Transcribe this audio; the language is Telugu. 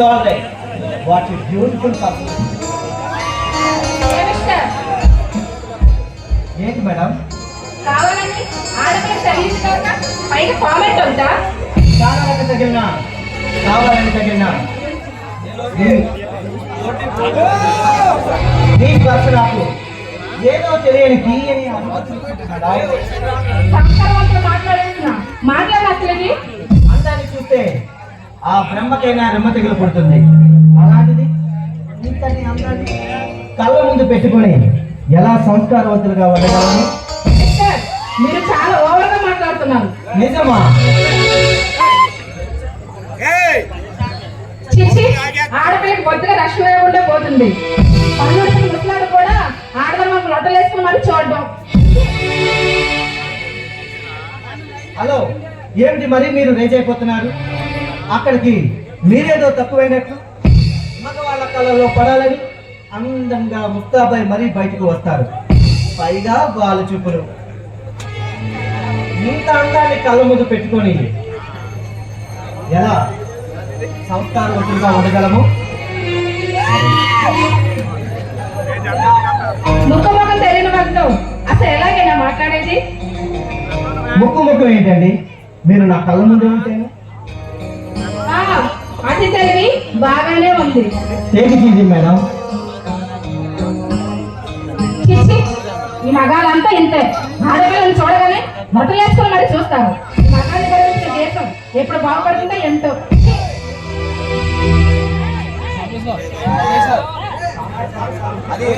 All right what a beautiful mister ఏంటి మేడం? కావాలని ఆడపిల్ల సర్వీస్ కాక పైగా కామెంట్ అవుతా కావాలని తగిలిన? కావాలని తగిలిన? నీ- ఖర్చు నాకు. ఏదో తెలియని తీయని అనుభూతి ఆ బ్రహ్మకైనా రెమ్మ తెగులు పడుతుంది. అలాంటిది ఇంతటి అందాన్ని కళ్ళ ముందు పెట్టుకొని ఎలా సంస్కారవంతులుగా ఉండగలను? మీరు చాలా ఓవర్గా మాట్లాడుతున్నారు. నిజమా? ఆడపిల్లకి బొద్దుగా రక్షణ ఉండే పోతుంది. పన్నుడికి ముసలాడు కూడా ఆడదాం మాకు లొట్టలేసుకుని మరి చూడడం హలో ఏమిటి మరి మీరు రేజ్ అయిపోతున్నారు? అక్కడికి మీరేదో తక్కువైనట్లు మగవాళ్ళ కళ్ళలో పడాలని అందంగా ముక్తాబాయ్ మరీ బయటకు వస్తారు. పైగా వాళ్ళ చూపులు. ఇంత అందాన్ని కళ్ళ ముందు పెట్టుకొని ఎలా సంస్కారవంతులుగా ఉండగలము? ముక్క ముఖం తెలియని వాళ్ళతో అసలు ఎలాగైనా మాట్లాడేది? ముక్కు ముక్కు ఏంటండి? మీరు నా కళ్ళ ముందు ఉంటేనే అతి తెలివి బాగానే ఉంది. టేకి చీజీ మేడం ఈ మగాళ్ళంతా ఇంతే. ఆడపిల్లని చూడగానే మొట్టలేసుకొని మరి చూస్తారు. మగాన్ని గౌరవించే దేశం ఎప్పుడు బాగుపడుతుందో ఎంతో అదే